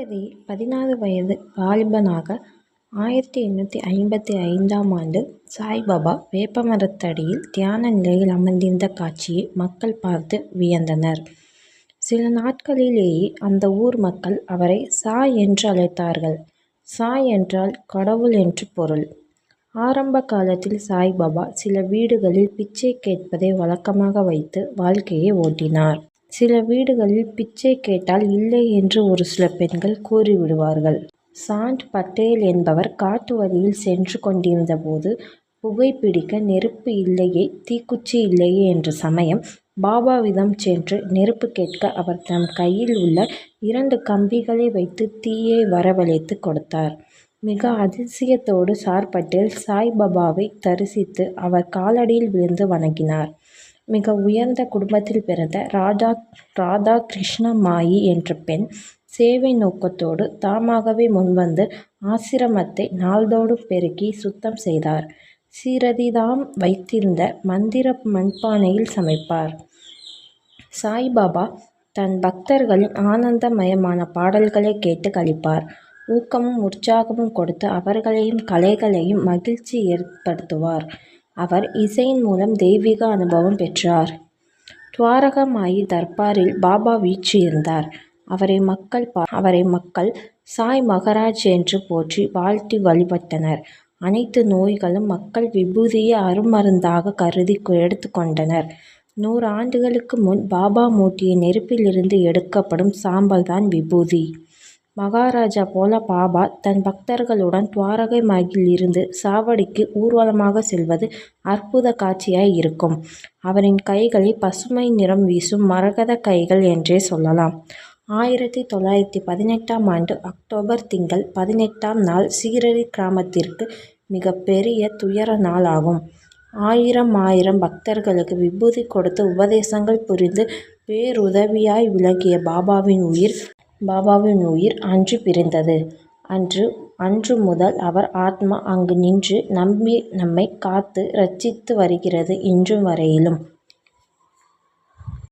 சீரடி பதினாறு வயது வாலிபனாக ஆயிரத்தி எண்ணூற்றி ஐம்பத்தி ஐந்தாம் ஆண்டு சாய்பாபா வேப்பமரத்தடியில் தியான நிலையில் அமர்ந்திருந்த காட்சியை மக்கள் பார்த்து வியந்தனர். சில நாட்களிலேயே அந்த ஊர் மக்கள் அவரை சாய் என்று அழைத்தார்கள். சாய் என்றால் கடவுள் என்று பொருள். ஆரம்ப காலத்தில் சாய்பாபா சில வீடுகளில் பிச்சை கேட்பதை வழக்கமாக வைத்து வாழ்க்கையை ஓட்டினார். சில வீடுகளில் பிச்சை கேட்டால் இல்லை என்று ஒரு சில பெண்கள் கூறிவிடுவார்கள். சாண்ட் படேல் என்பவர் காட்டு வழியில் சென்று கொண்டிருந்த போது புகை பிடிக்க நெருப்பு இல்லையே தீக்குச்சி இல்லையே என்ற சமயம் பாபாவிதம் சென்று நெருப்பு கேட்க அவர் தம் கையில் உள்ள இரண்டு கம்பிகளை வைத்து தீயை வரவழைத்து கொடுத்தார். மிக அதிசயத்தோடு சார் பட்டேல் சாய்பாபாவை தரிசித்து அவர் காலடியில் விழுந்து வணங்கினார். மிக உயர்ந்த குடும்பத்தில் பிறந்த ராதா கிருஷ்ணமாயி என்ற பெண் சேவை நோக்கத்தோடு தாமாகவே முன்வந்து ஆசிரமத்தை நாள்தோடு பெருக்கி சுத்தம் செய்தார். சீரதிதாம் வைத்திருந்த மந்திர மண்பானையில் சமைப்பார். சாய்பாபா தன் பக்தர்களின் ஆனந்தமயமான பாடல்களை கேட்டு கழிப்பார் ஊக்கமும் உற்சாகமும் கொடுத்து அவர்களையும் கலைகளையும் மகிழ்ச்சி ஏற்படுத்துவார். அவர் இசையின் மூலம் தெய்வீக அனுபவம் பெற்றார். துவாரகமாயி தர்பாரில் பாபா வீற்றிருந்தார். அவரை மக்கள் அவரை மக்கள் சாய் மகராஜ் என்று போற்றி வாழ்த்தி வழிபட்டனர். அனைத்து நோய்களும் மக்கள் விபூதியை அருமருந்தாக கருதி எடுத்துக்கொண்டனர் நூறு ஆண்டுகளுக்கு முன் பாபா மூட்டிய நெருப்பிலிருந்து எடுக்கப்படும் சாம்பல் தான் விபூதி. மகாராஜா போல பாபா தன் பக்தர்களுடன் துவாரகை மகில் இருந்து சாவடிக்கு ஊர்வலமாக செல்வது அற்புத காட்சியாய் இருக்கும். அவரின் கைகளை பசுமை நிறம் வீசும் மரகத கைகள் என்றே சொல்லலாம். ஆயிரத்தி தொள்ளாயிரத்தி பதினெட்டாம் ஆண்டு அக்டோபர் திங்கள் பதினெட்டாம் நாள் சீரடி கிராமத்திற்கு மிக பெரிய துயர நாளாகும். ஆயிரம் பக்தர்களுக்கு விபூதி கொடுத்து உபதேசங்கள் புரிந்து பேருதவியாய் விளங்கிய பாபாவின் உயிர் பாபாவின் உயிர் அன்று பிரிந்தது. அன்று அன்று முதல் அவர் ஆத்மா அங்கு நின்று நம்பி நம்மைக் காத்து ரட்சித்து வருகிறது இன்று வரையிலும்.